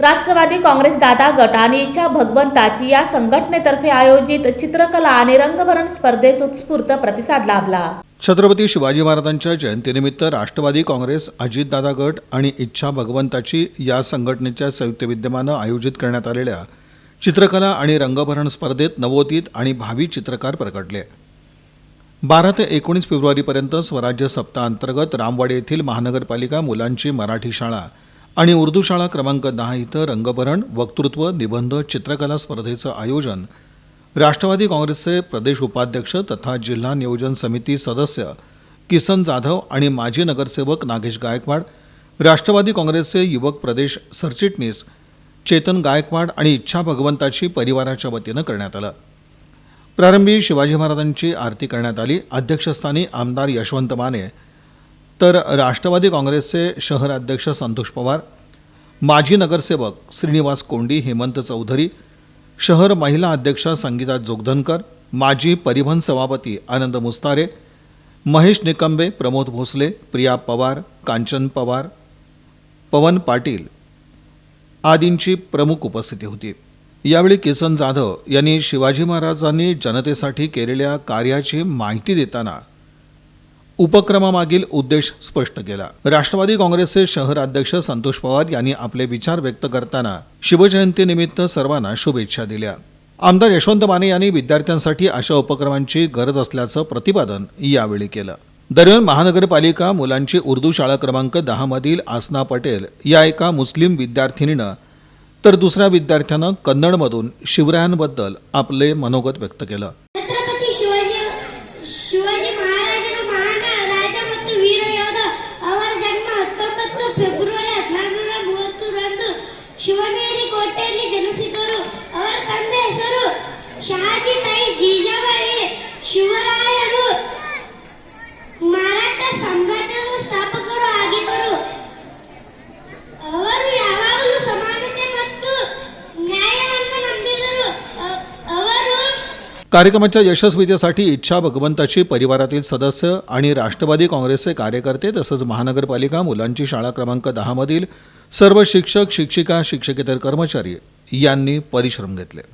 राष्ट्रवादी काँग्रेस दादा गट आणि इच्छा भगवंताची या संघटनेतर्फे आयोजित चित्रकला आणि रंगभरण स्पर्धेस उत्स्फूर्त प्रतिसाद लाभला. छत्रपती शिवाजी महाराजांच्या जयंतीनिमित्त राष्ट्रवादी काँग्रेस अजितदादा गट आणि इच्छा भगवंताची या संघटनेच्या संयुक्त विद्यमानं आयोजित करण्यात आलेल्या चित्रकला आणि रंगभरण स्पर्धेत नवोदित आणि भावी चित्रकार प्रकटले. बारा ते एकोणीस फेब्रुवारीपर्यंत स्वराज्य सप्ताहांतर्गत रामवाडी येथील महानगरपालिका मुलांची मराठी शाळा आणि उर्दू शाळा क्रमांक दहा इथं रंगभरण वक्तृत्व निबंध चित्रकला स्पर्धेचं आयोजन. राष्ट्रवादी काँग्रेसचे प्रदेश उपाध्यक्ष तथा जिल्हा नियोजन समिती सदस्य किसन जाधव आणि माजी नगरसेवक नागेश गायकवाड राष्ट्रवादी काँग्रेसचे युवक प्रदेश सरचिटणीस चेतन गायकवाड आणि इच्छा भगवंताची परिवाराच्या वतीनं करण्यात आलं. प्रारंभी शिवाजी महाराजांची आरती करण्यात आली. अध्यक्षस्थानी आमदार यशवंत माने तर राष्ट्रवादी काँग्रेसचे शहर अध्यक्ष संतोष पवार माजी नगरसेवक श्रीनिवास कोंडी हेमंत चौधरी शहर महिला अध्यक्ष संगीता जोगधनकर माजी परिवहन सभापती आनंद मुस्तारे महेश निकंबे प्रमोद भोसले प्रिया पवार कांचन पवार पवन पाटील आदींची प्रमुख उपस्थिती होती. यावेळी किसन जाधव यांनी शिवाजी महाराजांनी जनतेसाठी केलेल्या कार्याची माहिती देताना उपक्रमामागील उद्देश स्पष्ट केला. राष्ट्रवादी काँग्रेसचे शहर अध्यक्ष संतोष पवार यांनी आपले विचार व्यक्त करताना शिवजयंतीनिमित्त सर्वांना शुभेच्छा दिल्या. आमदार यशवंत माने यांनी विद्यार्थ्यांसाठी अशा उपक्रमांची गरज असल्याचं प्रतिपादन यावेळी केलं. दरम्यान महानगरपालिका मुलांची उर्दू शाळा क्रमांक दहा मधील आसना पटेल या एका मुस्लिम विद्यार्थिनीनं तर दुसऱ्या विद्यार्थ्यानं कन्नडमधून शिवरायांबद्दल आपले मनोगत व्यक्त केलं. ಶಿವನೇರಿ ಕೋಟೆಯಲ್ಲಿ ಜನಿಸಿದರು ಅವರ ತಂದೆ ಹೆಸರು ಶಹಾಜಿ ತಾಯಿ ಜೀಜಾಬಾಯಿ कार्यक्रमाच्या यशस्वीतेसाठी इच्छा भगवंताची परिवारातील सदस्य आणि राष्ट्रवादी काँग्रेसचे कार्यकर्ते तसंच महानगरपालिका मुलांची शाळा क्रमांक दहामधील सर्व शिक्षक शिक्षिका शिक्षकेतर कर्मचारी यांनी परिश्रम घेतले.